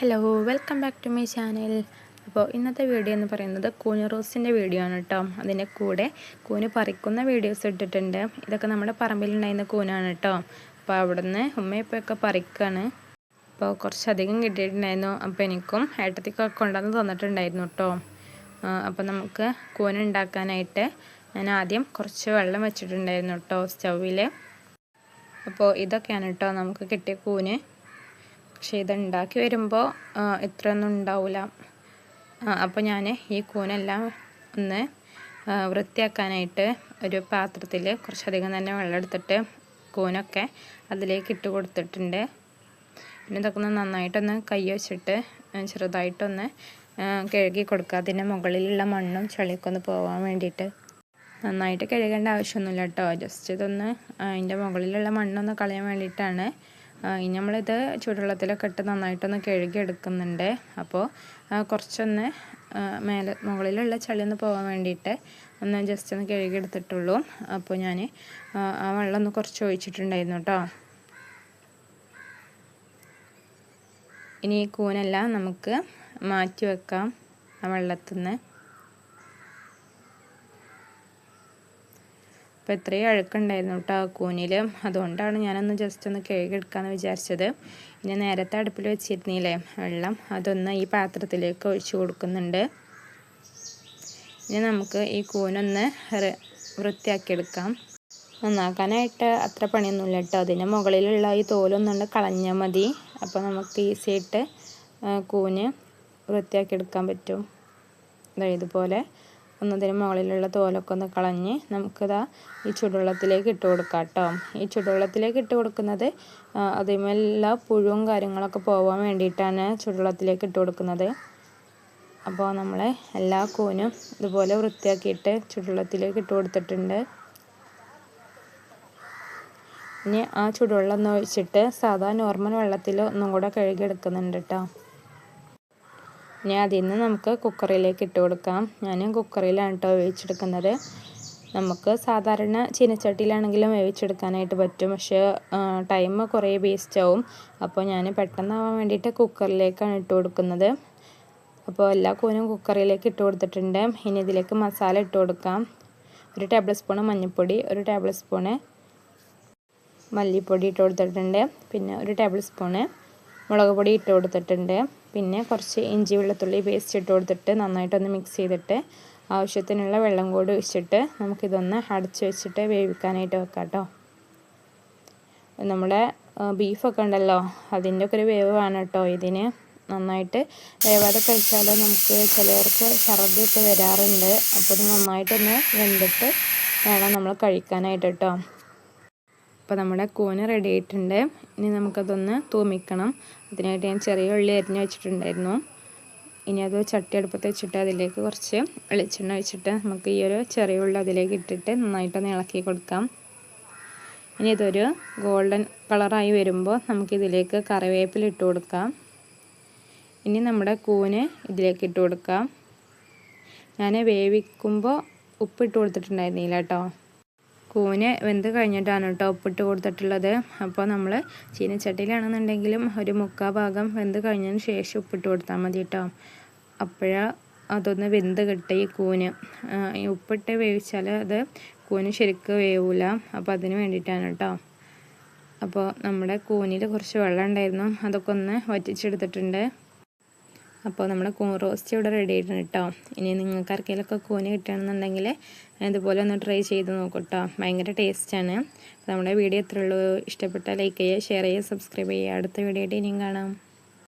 Hello welcome back to my channel അപ്പോൾ ഇന്നത്തെ video എന്ന് പറയുന്നത് കൂന് റോസിന്റെ വീഡിയോ ആണ് കേട്ടോ അതിന്റെ കൂടെ കൂന് പറിക്കുന്ന വീഡിയോസ് ഇട്ടിട്ടുണ്ട്. ഇതൊക്കെ നമ്മുടെ പറമ്പിലുണ്ടായിരുന്ന കൂനാണ് കേട്ടോ അപ്പോൾ അവിടുന്ന് ഉമ്മയപ്പൊക്കെ പറിക്കുകയാണ് അപ്പോൾ കുറച്ചധികം കിട്ടിയിട്ടുണ്ടായിരുന്നു. അപ്പോൾ എനിക്കും ഏട്ടത്തിക്കൊക്കെ കൊണ്ടുവന്ന് തന്നിട്ടുണ്ടായിരുന്നു കേട്ടോ അപ്പോൾ നമുക്ക് കൂന ഉണ്ടാക്കാനായിട്ട് ഞാൻ ആദ്യം കുറച്ച് വെള്ളം വെച്ചിട്ടുണ്ടായിരുന്നു കേട്ടോ സ്റ്റൗവിൽ അപ്പോൾ ഇതൊക്കെയാണ് കേട്ടോ നമുക്ക് കിട്ടിയ കൂന് പക്ഷേ ഇതുണ്ടാക്കി വരുമ്പോൾ ഇത്രയൊന്നും ഉണ്ടാവില്ല അപ്പോൾ ഞാൻ ഈ കൂനെല്ലാം ഒന്ന് വൃത്തിയാക്കാനായിട്ട് ഒരു പാത്രത്തിൽ കുറച്ചധികം തന്നെ വെള്ളം എടുത്തിട്ട് കൂനൊക്കെ അതിലേക്ക് ഇട്ട് കൊടുത്തിട്ടുണ്ട്. പിന്നെ ഇതൊക്കെ ഒന്ന് നന്നായിട്ടൊന്ന് കൈ വെച്ചിട്ട് ചെറുതായിട്ടൊന്ന് കഴുകി കൊടുക്കുക. അതിന്റെ മുകളിലുള്ള മണ്ണും ചളിയൊക്കെ ഒന്ന് പോകാൻ വേണ്ടിയിട്ട്. നന്നായിട്ട് കഴുകേണ്ട ആവശ്യമൊന്നുമില്ല കേട്ടോ. ജസ്റ്റ് ഇതൊന്ന് അതിന്റെ മുകളിലുള്ള മണ്ണൊന്ന് കളയാൻ വേണ്ടിയിട്ടാണ് ഇനി നമ്മളിത് ചൂടുവെള്ളത്തിലൊക്കെ ഇട്ട് നന്നായിട്ടൊന്ന് കഴുകി എടുക്കുന്നുണ്ട് അപ്പോൾ കുറച്ചൊന്ന് മേലെ മുകളിലുള്ള ചളി ഒന്ന് പോകാൻ വേണ്ടിയിട്ട് ഒന്ന് ജസ്റ്റ് ഒന്ന് കഴുകി എടുത്തിട്ടുള്ളൂ അപ്പോൾ ഞാൻ ആ വെള്ളം ഒന്ന് കുറച്ച് ഒഴിച്ചിട്ടുണ്ടായിരുന്നു കേട്ടോ ഇനി ഈ കൂനെല്ലാം നമുക്ക് മാറ്റി വെക്കാം ആ വെള്ളത്തിൽ നിന്ന് അപ്പോൾ ഇത്രയും അഴുക്കുണ്ടായിരുന്നു കേട്ടോ ആ കൂനിൽ അതുകൊണ്ടാണ് ഞാനൊന്ന് ജസ്റ്റ് ഒന്ന് കഴുകിയെടുക്കാമെന്ന് വിചാരിച്ചത്. ഇനി നേരത്തെ അടുപ്പിൽ വെച്ചിരുന്നില്ലേ വെള്ളം അതൊന്ന് ഈ പാത്രത്തിലേക്ക് ഒഴിച്ചു കൊടുക്കുന്നുണ്ട്. ഇനി നമുക്ക് ഈ കൂനൊന്ന് വൃത്തിയാക്കിയെടുക്കാം. നന്നാക്കാനായിട്ട് അത്ര പണിയൊന്നുമില്ല കേട്ടോ. അതിന്റെ മുകളിലുള്ള ഈ തോലൊന്നുകൊണ്ട് കളഞ്ഞാൽ മതി. അപ്പോൾ നമുക്ക് ഈസിയായിട്ട് കൂന് വൃത്തിയാക്കിയെടുക്കാൻ പറ്റും. ഇതുപോലെ ഒന്നതിന് മുകളിലുള്ള തോലൊക്കെ ഒന്ന് കളഞ്ഞ് നമുക്കിതാ ഈ ചുടുവെള്ളത്തിലേക്ക് ഇട്ട് കൊടുക്കാം കേട്ടോ. ഈ ചുടുവെള്ളത്തിലേക്ക് ഇട്ട് കൊടുക്കുന്നത് അതിമെല്ലാം പുഴുവും കാര്യങ്ങളൊക്കെ പോകാൻ വേണ്ടിയിട്ടാണ് ചുടുവെള്ളത്തിലേക്ക് ഇട്ട് കൊടുക്കുന്നത്. അപ്പോൾ നമ്മൾ എല്ലാ കൂനും ഇതുപോലെ വൃത്തിയാക്കിയിട്ട് ചുടുവെള്ളത്തിലേക്ക് ഇട്ട് കൊടുത്തിട്ടുണ്ട്. ഇനി ആ ചുടുവെള്ളം ഒന്ന് ഒഴിച്ചിട്ട് സാധാ നോർമൽ വെള്ളത്തിൽ ഒന്നും കൂടെ കഴുകിയെടുക്കുന്നുണ്ട് കേട്ടോ. ഇനി അതിൽ നിന്ന് നമുക്ക് കുക്കറിലേക്ക് ഇട്ട് കൊടുക്കാം. ഞാൻ കുക്കറിലാണ് കേട്ടോ വേവിച്ചെടുക്കുന്നത്. നമുക്ക് സാധാരണ ചീനച്ചട്ടിയിലാണെങ്കിലും വേവിച്ചെടുക്കാനായിട്ട് പറ്റും. പക്ഷേ ടൈം കുറേ വേസ്റ്റ് ആവും. അപ്പോൾ ഞാൻ പെട്ടെന്നാവാൻ വേണ്ടിയിട്ട് കുക്കറിലേക്കാണ് ഇട്ട് കൊടുക്കുന്നത്. അപ്പോൾ എല്ലാ കൂനും കുക്കറിലേക്ക് ഇട്ട് കൊടുത്തിട്ടുണ്ട്. ഇനി ഇതിലേക്ക് മസാല ഇട്ട് കൊടുക്കാം. ഒരു ടേബിൾ സ്പൂൺ മഞ്ഞൾപ്പൊടി ഒരു ടേബിൾ സ്പൂണ് മല്ലിപ്പൊടി ഇട്ട് കൊടുത്തിട്ടുണ്ട്. പിന്നെ ഒരു ടേബിൾ സ്പൂണ് മുളക് പൊടി ഇട്ട് കൊടുത്തിട്ടുണ്ട്. പിന്നെ കുറച്ച് ഇഞ്ചി വെള്ളത്തുള്ളി പേസ്റ്റ് ഇട്ട് കൊടുത്തിട്ട് നന്നായിട്ടൊന്ന് മിക്സ് ചെയ്തിട്ട് ആവശ്യത്തിനുള്ള വെള്ളം കൂടി ഒഴിച്ചിട്ട് നമുക്കിതൊന്ന് അടച്ച് വെച്ചിട്ട് വേവിക്കാനായിട്ട് വെക്കാം കേട്ടോ നമ്മുടെ ബീഫൊക്കെ ഉണ്ടല്ലോ അതിന്റെ ഒക്കെ ഒരു വേവ് വേണം കേട്ടോ ഇതിന് നന്നായിട്ട് വേവാതെ കഴിച്ചാൽ നമുക്ക് ചിലവർക്ക് ഛർദിയൊക്കെ വരാറുണ്ട്. അപ്പോൾ ഇത് നന്നായിട്ടൊന്ന് വെന്തിട്ട് വേണം നമ്മൾ കഴിക്കാനായിട്ട് കേട്ടോ അപ്പോൾ നമ്മുടെ കൂന് റെഡി ആയിട്ടുണ്ട്. ഇനി നമുക്കതൊന്ന് തൂമിക്കണം. അതിനായിട്ട് ഞാൻ ചെറിയ ഉള്ളി അരിഞ്ഞ് വെച്ചിട്ടുണ്ടായിരുന്നു. ഇനി അത് ചട്ടി അടുപ്പത്ത് വെച്ചിട്ട് അതിലേക്ക് കുറച്ച് വെളിച്ചെണ്ണ വെച്ചിട്ട് നമുക്ക് ഈ ഒരു ചെറിയ ഉള്ളി അതിലേക്ക് ഇട്ടിട്ട് നന്നായിട്ടൊന്ന് ഇളക്കി കൊടുക്കാം. ഇനി ഇതൊരു ഗോൾഡൻ കളറായി വരുമ്പോൾ നമുക്കിതിലേക്ക് കറിവേപ്പില ഇട്ട് കൊടുക്കാം. ഇനി നമ്മുടെ കൂന് ഇതിലേക്ക് ഇട്ട് കൊടുക്കാം. ഞാൻ വേവിക്കുമ്പോൾ ഉപ്പിട്ട് കൊടുത്തിട്ടുണ്ടായിരുന്നില്ല കേട്ടോ. കൂന് വെന്ത് കഴിഞ്ഞിട്ടാണ് കേട്ടോ ഉപ്പിട്ട് കൊടുത്തിട്ടുള്ളത്. അപ്പോൾ നമ്മൾ ചീനച്ചട്ടിയിലാണെന്നുണ്ടെങ്കിലും ഒരു മുക്കാ ഭാഗം വെന്ത് കഴിഞ്ഞതിന് ശേഷം ഉപ്പിട്ട് കൊടുത്താൽ മതി കേട്ടോ. അപ്പോഴാ അതൊന്ന് വെന്ത് കിട്ടുക ഈ കൂന്. ഉപ്പിട്ട് വേവിച്ചാൽ അത് കൂന് ശരിക്ക് വേവില്ല അപ്പോൾ അതിന് വേണ്ടിയിട്ടാണ് കേട്ടോ. അപ്പോൾ നമ്മുടെ കൂനിൽ കുറച്ച് വെള്ളം ഉണ്ടായിരുന്നു. അതൊക്കെ ഒന്ന് വറ്റിച്ചെടുത്തിട്ടുണ്ട്. അപ്പോൾ നമ്മുടെ കൂൺ റോസ്റ്റ് ഇവിടെ റെഡി ആയിട്ടുണ്ട് കേട്ടോ ഇനി നിങ്ങൾക്ക് ആർക്കെങ്കിലുമൊക്കെ കൂന് കിട്ടുകയാണെന്നുണ്ടെങ്കിൽ ഇതുപോലെ ഒന്ന് ട്രൈ ചെയ്ത് നോക്കൂ കേട്ടോ ഭയങ്കര ടേസ്റ്റാണ് നമ്മുടെ വീഡിയോ എത്രയുള്ളൂ ഇഷ്ടപ്പെട്ടാൽ ലൈക്ക് ചെയ്യുക ഷെയർ ചെയ്യുക സബ്സ്ക്രൈബ് ചെയ്യുക. അടുത്ത വീഡിയോ ആയിട്ട് ഇനിയും കാണാം.